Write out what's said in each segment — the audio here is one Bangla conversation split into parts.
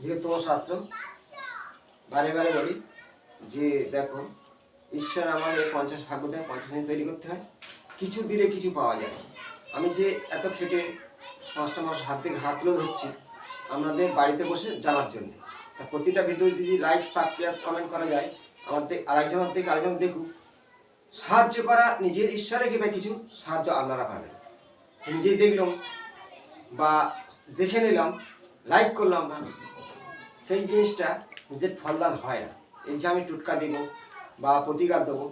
বৃহত্তম শাস্ত্র, বারে বারে বলি, যে দেখো, ঈশ্বর আমাদের পঞ্চাশ ভাগ্য দেয়, পঞ্চাশ দিন তৈরি করতে হয়, কিছু দিলে কিছু পাওয়া যায়। আমি যে এত খেটে পাঁচটা মাস হাত থেকে হাত তুলে ধরছি আপনাদের বাড়িতে বসে জানার জন্য। তা প্রতিটা ভিডিও যদি লাইক সাবস্ক্রাইব কমেন্ট করা যায়, আমার দিক আরেকজনের থেকে আরেকজন দেখুক, সাহায্য করা নিজের ঈশ্বরে কিংবা কিছু সাহায্য আপনারা পাবেন। নিজেই দেখলাম বা দেখে নিলাম লাইক করলাম। সেই জিনিসটা নিজের ফলদান হয় না। এই যে আমি টুটকা দেব বা প্রতিকার দেবো,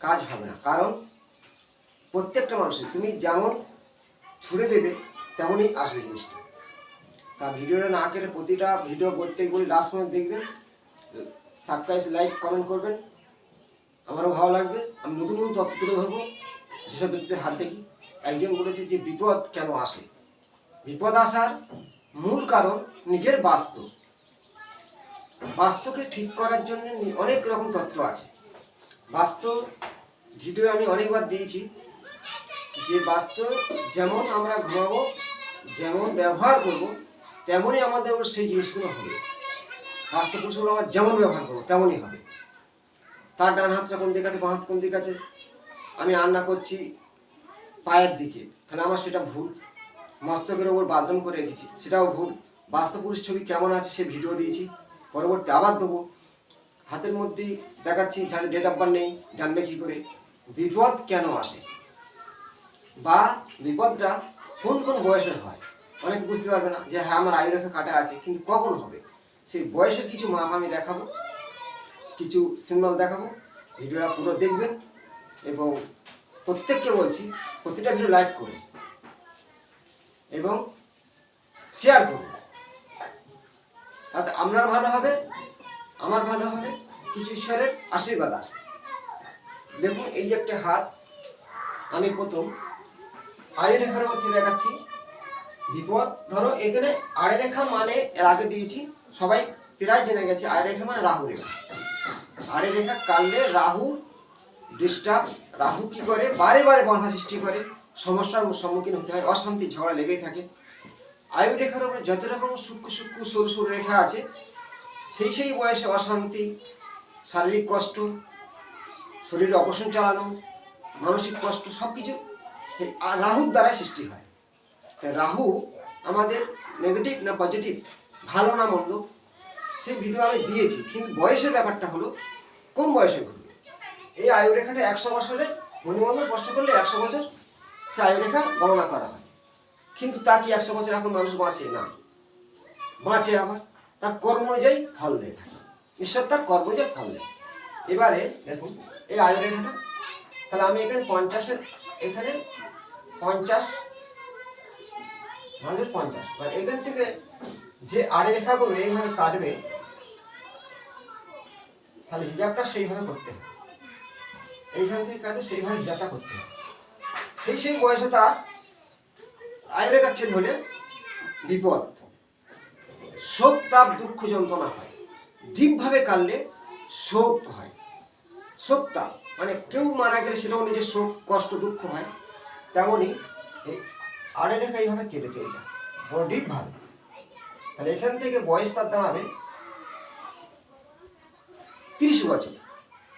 কাজ হবে না। কারণ প্রত্যেকটা মানুষের, তুমি যেমন ছুড়ে দেবে, তেমনই আসবে জিনিসটা। তা ভিডিওটা না কেটে প্রতিটা ভিডিও করতে প্রত্যেকগুলি লাস্ট পর্যন্ত দেখবেন সাবস্ক্রাইব লাইক কমেন্ট করবেন। আমারও ভালো লাগবে। আমি নতুন নতুন তথ্য তুলে ধরবো। যেসব ব্যক্তিদের হাত দেখি, একজন বলেছে যে বিপদ কেন আসে? বিপদ আসার মূল কারণ নিজের বাস্তু বাস্তুকে ঠিক করার জন্য অনেক রকম তত্ত্ব আছে। বাস্তু ভিডিও আমি অনেকবার দিয়েছি যে বাস্তু যেমন আমরা ঘুমাবো, যেমন ব্যবহার করব, তেমনই আমাদের ওপর সেই জিনিসগুলো হবে। বাস্তু পুরুষগুলো আমরা যেমন ব্যবহার করব, তেমনই হবে। তার ডান হাতটা কোন দিকে আছে, বাঁ হাত কোন দিকে আছে? আমি রান্না করছি পায়ের দিকে, তাহলে আমার সেটা ভুল। মস্তকের ওপর বাথরুম করে রেখেছি, সেটাও ভুল। বাস্তবপুরুষ ছবি কেমন আছে সে ভিডিও দিয়েছি। পরবর্তী আবার দেবো। হাতের মধ্যে দেখাচ্ছি যাদের ডেট অফ বার্থ নেই, জানবে কী করে? বিপদ কেন আসে? বা বিপদটা কোন কোন বয়সের হয়? অনেক বুঝতে পারবে না যে হ্যাঁ আমার আয়ু রেখা কাটা আছে, কিন্তু কখন হবে? সেই বয়সের কিছু মাপ আমি দেখাবো, কিছু সিগনাল দেখাবো, ভিডিওটা পুরো দেখবেন এবং প্রত্যেককে বলছি, প্রতিটা ভিডিও লাইক করুন এবং শেয়ার করুন। তাতে আপনার ভালো হবে, আমার ভালো হবে, কিছু ঈশ্বরের আশীর্বাদ আসে দেখুন, এই যে একটা হাত, আমি প্রথম আড়ে রেখার মধ্যে দেখাচ্ছি। বিপদ, ধরো এখানে আড়ে রেখা মানে এর আগে দিয়েছি, সবাই প্রায় জেনে গেছে, আড়ে রেখা মানে রাহু রেখা। আড়ে রেখা কাটলে রাহু ডিস্টার্ব রাহু কি করে? বারে বারে বাধা সৃষ্টি করে, সমস্যার সম্মুখীন হতে হয়, অশান্তি, ঝগড়া লেগেই থাকে। আয়ু রেখার উপরে যত রকম সূক্ষ্ম সূক্ষ্ম সরু সরু রেখা আছে, সেই সেই বয়সে অশান্তি, শারীরিক কষ্ট, শরীরে অপসন চালানো, মানসিক কষ্ট সব কিছু রাহুর দ্বারা সৃষ্টি হয়। তাই রাহু আমাদের নেগেটিভ না পজিটিভ ভালো না মন্দ, সেই ভিডিও আমি দিয়েছি, কিন্তু বয়সের ব্যাপারটা হলো কোন বয়সে ঘটবে? এই আয়ু রেখাটা একশো বছরে মণিমন্ডল স্পর্শ করলে একশো বছর সে আয়ু রেখা গণনা করা হয়। কিন্তু তা কি একশো বছর এখন মানুষ বাঁচে? না। বাঁচে আবার। তার কর্ম অনুযায়ী ফল দেয় ঈশ্বর তার কর্ম অনুযায়ী ফল দেয়। এবারে দেখুন, এই আয়ু রেখাটা তাহলে আমি এখানে পঞ্চাশের, এখানে পঞ্চাশ, মাঝের পঞ্চাশ মানে এখান থেকে যে আড়ে রেখাগুলো এইভাবে কাটবে, তাহলে হিজাবটা সেইভাবে করতে হবে। এইখান থেকে কাটবে, সেইভাবে হিজাবটা করতে হবে। সেই সেই বয়সে তার আয়ু রেখার ছেদ হলে বিপদ। শোক, তাপ, দুঃখ, যন্ত্রণা হয়। ডিপভাবে কাটলে শোক হয়। শোক, তাপ মানে কেউ মারা গেলে সেটাও নিজের শোক, কষ্ট, দুঃখ হয়। তেমনই আড়ে রেখা এইভাবে কেটেছে এটা। বড় ডিপ ভাবে। তাহলে এখান থেকে বয়স তার দাঁড়াবে তিরিশ বছর।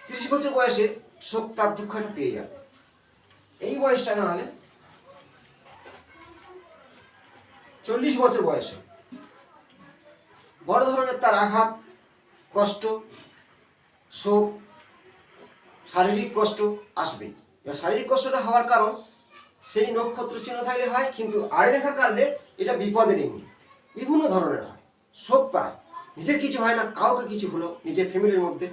তিরিশ বছর বয়সে শোক, তাপ দুঃখটা পেয়ে যাবে। এই বয়সটা দাঁড়ালে চল্লিশ বছর বয়সে। বড় ধরনের তার আঘাত, কষ্ট, শোক, শারীরিক কষ্ট আসবে। এবার শারীরিক কষ্টটা হওয়ার কারণ, সেই নক্ষত্র চিহ্ন থাকলে হয়, কিন্তু আড়ে রেখা কাটলে এটা বিপদের ইঙ্গিত বিভিন্ন ধরনের হয়। শোক পায়। নিজের কিছু হয় না, কাউকে কিছু হলো নিজের ফ্যামিলির মধ্যে।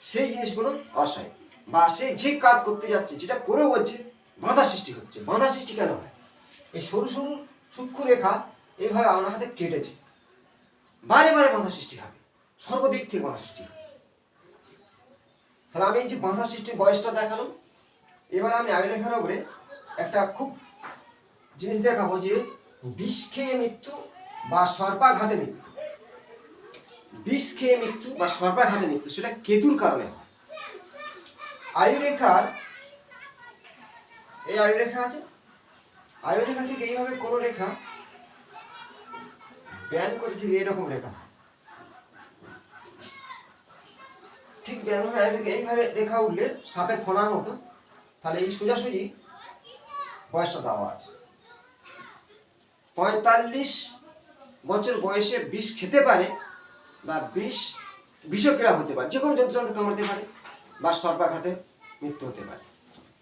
সেই জিনিসগুলো অসহায়। বা সে যে কাজ করতে যাচ্ছে, যেটা করে বলছে, বাধা সৃষ্টি হচ্ছে। বাধা সৃষ্টি কেন হয়? এই সরু সরু সূক্ষ্ম রেখা এইভাবে আমার হাতে কেটেছে। বারে বারে বাধা সৃষ্টি হবে। সর্বদিক থেকে বাধা সৃষ্টি হবে। তাহলে আমি এই যে বাধা সৃষ্টির বয়সটা দেখালাম, এবার আমি আগে রেখার উপরে একটা খুব জিনিস দেখাবো যে বিষ খেয়ে মৃত্যু বা সর্পাঘাতে মৃত্যু। বিষ খেয়ে মৃত্যু বা সর্পাঘাতে মৃত্যু, সেটা কেতুর কারণে হয়। আয়ুরেখার, এই আয়ুরেখা আছে? আয়রেখা থেকে এইভাবে কোনো রেখা ব্যায়াম যে এইরকম রেখা। ঠিক ব্যায়াম হয়ে থেকে এইভাবে রেখা উঠলে সাপের ফোনার মতো, তাহলে এই সোজাসুজি বয়সটা দেওয়া আছে। পঁয়তাল্লিশ বছর বয়সে বিষ খেতে পারে বা বিষ বিষক্রিয়া হতে পারে যে কোনো যন্ত্রান্ত কামড়তে পারে বা সর্পাঘাতে মৃত্যু হতে পারে।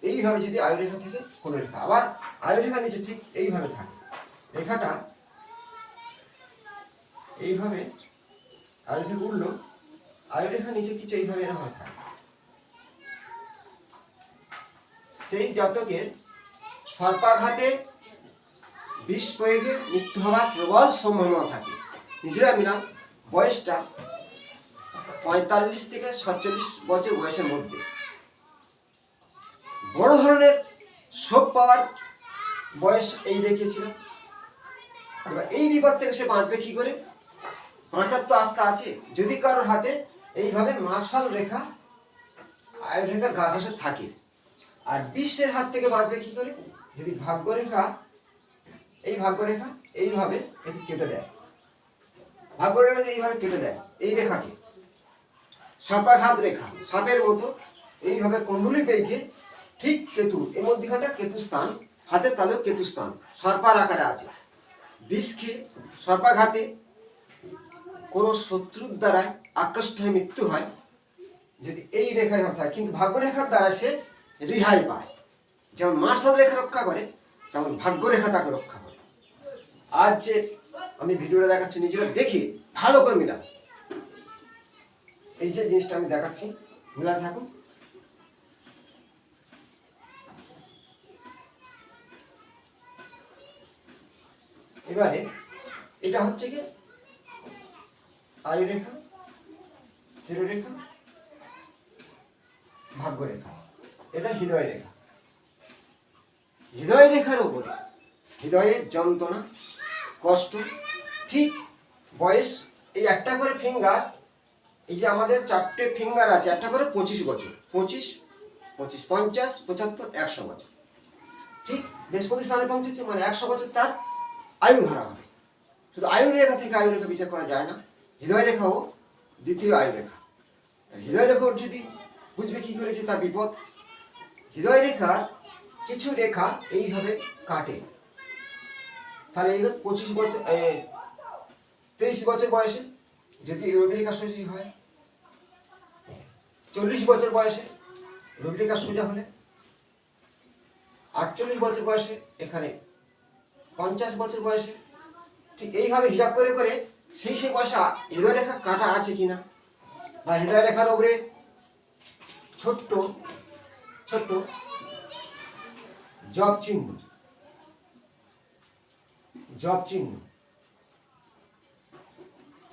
এইভাবে যদি আয়ুরেখা থেকে, কোনো রেখা। আবার আয়ুরেখা নিচে ঠিক এইভাবে থাকে। রেখাটা এইভাবে আয়ুরেখা উঠল আয়ুরেখা নিচে কিছু এইভাবে এরকম থাকে সেই জাতকের সর্পাঘাতে বিষ প্রয়োগে মৃত্যু হওয়ার প্রবল সম্ভাবনা থাকে। নিজেরা মিলাম বয়সটা পঁয়তাল্লিশ থেকে সাতচল্লিশ বছর বয়সের মধ্যে। বড় ধরনের শোক পাওয়ার বয়স এই দেখিয়েছিলাম। এবার এই বিপদ থেকে সে বাঁচবে কি করে? বাঁচার তো আস্থা আছে। যদি কারোর হাতে এইভাবে মার্শাল রেখা আয়ু রেখা গা ঘাসে থাকে, আর বিশ্বের হাত থেকে বাঁচবে কি করে? যদি ভাগ্যরেখা, এই ভাগ্যরেখা এইভাবে একে কেটে দেয়। ভাগ্যরেখা এইভাবে কেটে দেয়, এই রেখাকে সাপাঘাত রেখা, সাপের মতো, এইভাবে কুণ্ডলি পেয়ে ঠিক কেতু এর মধ্যখানটা কেতু স্থান হাতের তালেও কেতু স্থান সর্পার আকারে আছে। বিষ সর্পাঘাতে কোনো শত্রুর দ্বারা আকৃষ্ট হয়ে মৃত্যু হয়, যদি এই ভাবে থাকে। কিন্তু ভাগ্যরেখার দ্বারা সে রিহাই পায়। যেমন মার্শাল রেখা রক্ষা করে, তেমন ভাগ্যরেখা তাকে রক্ষা করে। আজ যে আমি ভিডিওটা দেখাচ্ছি, নিজেরা দেখি ভালো করে মিলাম এই যে জিনিসটা আমি দেখাচ্ছি মিলা থাকুন। এবারে এটা হচ্ছে কি? আয়ুরেখা, শিরোরেখা, ভাগ্যরেখা। এটা হৃদয় রেখা হৃদয় রেখার উপরে হৃদয়ের যন্ত্রণা, কষ্ট, ঠিক বয়স, এই একটা করে ফিঙ্গার এই যে আমাদের চারটে ফিঙ্গার আছে, একটা করে পঁচিশ বছর। পঁচিশ পঁচিশ, পঞ্চাশ, পঁচাত্তর, একশো বছর। ঠিক বৃহস্পতি স্থানে পৌঁছেছে মানে একশো বছর তার আয়ু ধরা হবে। শুধু আয়ু রেখা থেকে আয়ু রেখা বিচার করা যায় না, হৃদয় রেখাও দ্বিতীয় আয়ু রেখা। হৃদয় রেখার যদি বুঝবে কি করেছে তার বিপদ? হৃদয় রেখার কিছু রেখা এইভাবে কাটে। তাহলে এই পঁচিশ বছর তেইশ বছর বয়সে যদি রবি রেখা সোজা হয়, চল্লিশ বছর বয়সে রবি রেখা সোজা হলে, আটচল্লিশ বছর বয়সে এখানে পঞ্চাশ বছর বয়সে। ঠিক এইভাবে হিসাব করে করে সেই সেই পয়সা হৃদয় রেখা কাটা আছে কিনা? বা হৃদয় রেখার উপরে ছোট্ট ছোট্ট জব চিহ্ন। জব চিহ্ন।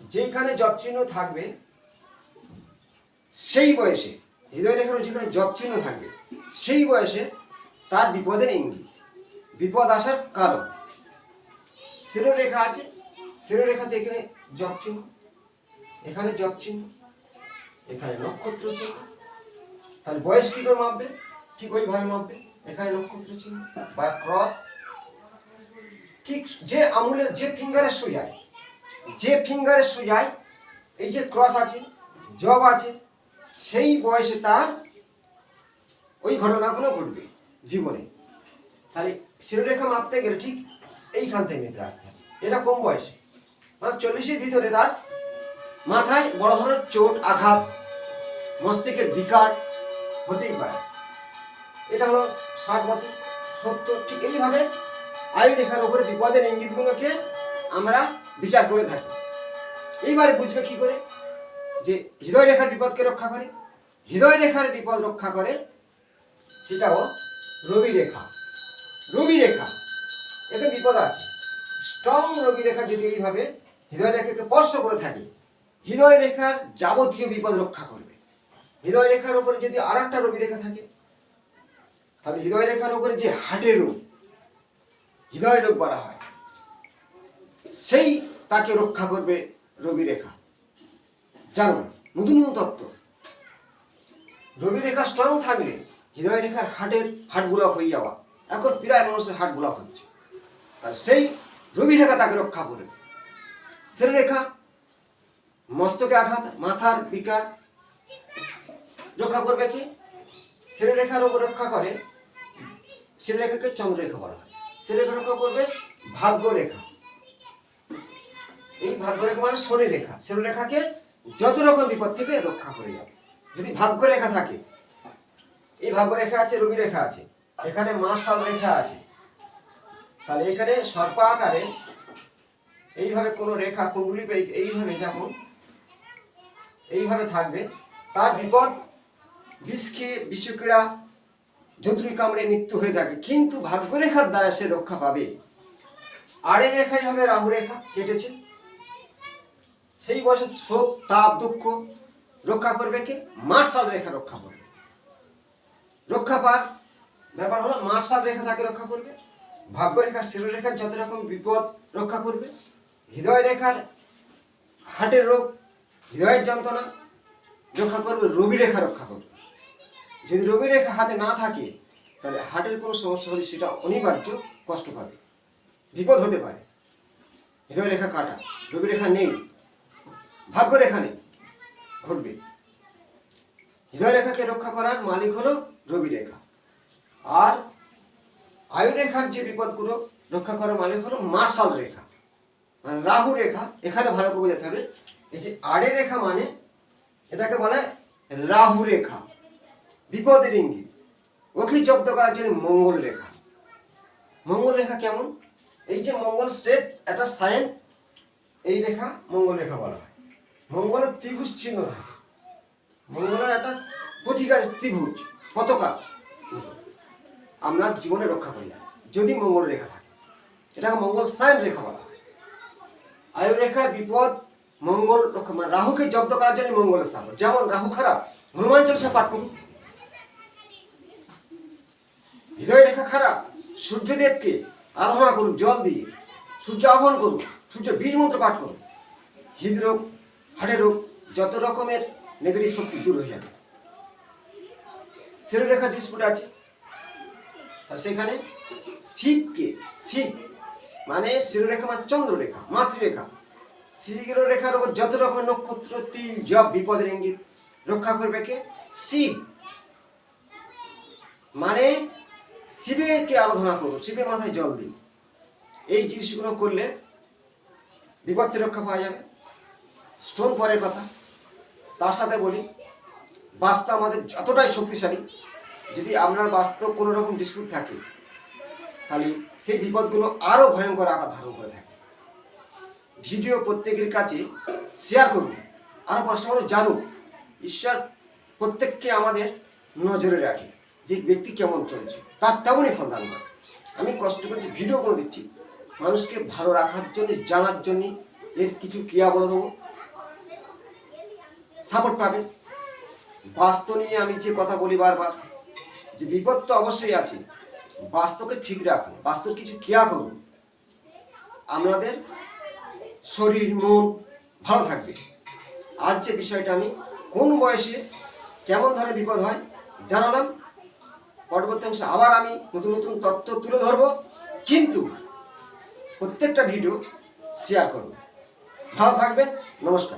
যেখানে জব চিহ্ন থাকবে, সেই বয়সে হৃদয় রেখার যেখানে জব চিহ্ন থাকবে, সেই বয়সে তার বিপদের ইঙ্গিত। বিপদ আসার কারণ। শিরোরেখা আছে। শিরোরেখাতে এখানে জব চিহ্ন এখানে জব চিহ্ন এখানে নক্ষত্র চিহ্ন তাহলে বয়স কি করে মাপবে? ঠিক ওইভাবে মাপবে। এখানে নক্ষত্র চিহ্ন বা ক্রস। ঠিক যে আঙুলের যে ফিঙ্গারের সোজায় যে ফিঙ্গারের সোজায় এই যে ক্রস আছে জব আছে, সেই বয়সে তার ওই ঘটনাগুলো ঘটবে জীবনে। তাহলে শিরোরেখা মাপতে গেলে ঠিক এইখান থেকে মেপে আসতে এটা কম বয়সে। মানে চল্লিশের ভিতরে তার মাথায় বড় ধরনের চোট, আঘাত, মস্তিষ্কের বিকার হতেই পারে। এটা হলো ষাট বছর, সত্তর, ঠিক এইভাবে আয়ু রেখার উপরে বিপদের ইঙ্গিতগুলোকে আমরা বিচার করে থাকি। এইবারে বুঝবে কি করে? যে হৃদয় রেখার বিপদকে রক্ষা করে। হৃদয় রেখার বিপদ রক্ষা করে সেটাও রবি রেখা রবি রেখা এতে বিপদ আছে। স্ট্রং রবি রেখা যদি এইভাবে হৃদয় রেখাকে স্পর্শ করে থাকে, হৃদয় রেখার যাবতীয় বিপদ রক্ষা করবে। হৃদয় রেখার উপরে যদি আর একটা রবি রেখা থাকে, তাহলে হৃদয় রেখার উপরে যে হার্টের রোগ, হৃদয় রোগ বলা হয়, সেই তাকে রক্ষা করবে রবি রেখা। জানুন, নতুন তত্ত্ব। রবি রেখা স্ট্রং থাকলে হৃদয় রেখার হার্টের হার্ট ব্লক হয়ে যাওয়া। এখন প্রায় মানুষের হার্ট ব্লক হচ্ছে। তাহলে সেই রবি রেখা তাকে রক্ষা করবে শ্রেণি রেখা, মস্তকে আঘাত, মাথার বিকার রক্ষা করবে কি? শ্রেণীরেখার উপর রক্ষা করে শ্রেণীরেখাকে চন্দ্ররেখা বলা হয়। শ্রেণীরেখা রক্ষা করবে ভাগ্যরেখা। এই ভাগ্যরেখা মানে শনি রেখা। শ্রেণীরেখাকে যত রকম বিপদ থেকে রক্ষা করে যাবে। যদি ভাগ্যরেখা থাকে, এই ভাগ্যরেখা আছে রবি রেখা আছে, এখানে মার্শাল রেখা আছে তাহলে এখানে সর্প আকারে এইভাবে কোনো রেখা, কুণ্ডলী এই- এইভাবে যেমন এইভাবে থাকবে। তার বিপদ বিষ খেয়ে বিষক্রিয়া জন্তুরি কামড়ে মৃত্যু হয়ে থাকে কিন্তু ভাগ্যরেখার দ্বারা সে রক্ষা পাবে। আড়ে রেখাই হবে রাহু রেখা, কেটেছে। সেই বয়সে শোক, তাপ, দুঃখ রক্ষা করবে কে? মার্শাল রেখা রক্ষা করবে। রক্ষা পার ব্যাপার হলো মার্শাল রেখা তাকে রক্ষা করবে। ভাগ্যরেখা শিরোরেখার যত রকম বিপদ রক্ষা করবে হৃদয় রেখার হার্টের রোগ, হৃদয়ের যন্ত্রণা রক্ষা করবে রবি রেখা রক্ষা করবে। যদি রবি রেখা হাতে না থাকে, তাহলে হার্টের কোনো সমস্যা হলে সেটা অনিবার্য কষ্ট পাবে, বিপদ হতে পারে। হৃদয় রেখা কাটা রবি রেখা নেই ভাগ্য রেখা নেই, ঘটবে। হৃদয় রেখাকে রক্ষা করার মালিক হলো রবি রেখা আর আয়ু রেখার যে বিপদগুলো রক্ষা করার মানে হলো মার্শাল রেখা। মানে রাহু রেখা, এখানে ভালো করে বোঝাতে হবে। এই যে আড়ে রেখা মানে এটাকে বলে রাহু রেখা, বিপদের ইঙ্গিত। ওকে জব্দ করার জন্য মঙ্গল রেখা। মঙ্গল রেখা কেমন? এই যে মঙ্গল স্টেট একটা সাইন, এই রেখা মঙ্গল রেখা বলা হয়। মঙ্গলের ত্রিভুজ চিহ্ন থাকে। মঙ্গলের একটা পথিকা ত্রিভুজ, পতাকা। আমরা জীবনে রক্ষা করি না। যদি মঙ্গল রেখা থাকে। এটাকে মঙ্গল সাইন রেখা বলা হয়। আয়ু রেখার বিপদ মঙ্গল রক্ষা মানে রাহুকে জব্দ করার জন্য মঙ্গলের স্থাপন যেমন রাহু খারাপ, হনুমান চল্লিশা পাঠ করুন। হৃদয় রেখা খারাপ, সূর্যদেবকে আরাধনা করুন, জল দিয়ে। সূর্য আহ্বান করুন, সূর্য বীজ মন্ত্র পাঠ করুন। হৃদরোগ হাড়ের রোগ, যত রকমের নেগেটিভ শক্তি দূর হয়ে যাবে। শিরোরেখা ডিসপুট আছে। আর সেখানে শিবকে, শিব মানে শিরোরেখা মানে চন্দ্ররেখা, মাতৃরেখা। শির রেখার উপর যত রকমের নক্ষত্র, তিল, জব, বিপদের ইঙ্গিত রক্ষা করবে কে? শিব। মানে শিবেরকে আরাধনা করুন শিবের মাথায় জল দিন। এই জিনিসগুলো করলে বিপদ থেকে রক্ষা পাওয়া যাবে। স্টোন পরের কথা। তার সাথে বলি বাস্তু আমাদের যতটাই শক্তিশালী যদি আপনার বাস্তব কোনো রকম ডিসপিউট থাকে, তাহলে সেই বিপদগুলো আরও ভয়ঙ্কর আকার ধারণ করে থাকে। ভিডিও প্রত্যেকের কাছে শেয়ার করুন আরও পাঁচটা মানুষ জানুক, ঈশ্বর প্রত্যেককে আমাদের নজরে রাখে যে ব্যক্তি কেমন চলছে, তার তেমনই ফল দান করে। আমি কষ্ট করে ভিডিও করে দিচ্ছি, মানুষকে ভালো রাখার জন্য, জানার জন্য এর কিছু ক্রিয়া বলে দেবো। সাপোর্ট পাবেন। বাস্তু নিয়ে আমি যে কথা বলি বারবার যে বিপদ তো অবশ্যই আছে। বাস্তুকে ঠিক রাখুন বাস্তুর কিছু ক্রিয়া করুন আমাদের শরীর, মন ভালো থাকবে। আজ যে বিষয়টা আমি, কোন বয়সে কেমন ধরনের বিপদ হয় জানালাম। পরবর্তী অংশে আবার আমি নতুন নতুন তথ্য তুলে ধরবো। কিন্তু প্রত্যেকটা ভিডিও শেয়ার করুন। ভালো থাকবেন, নমস্কার।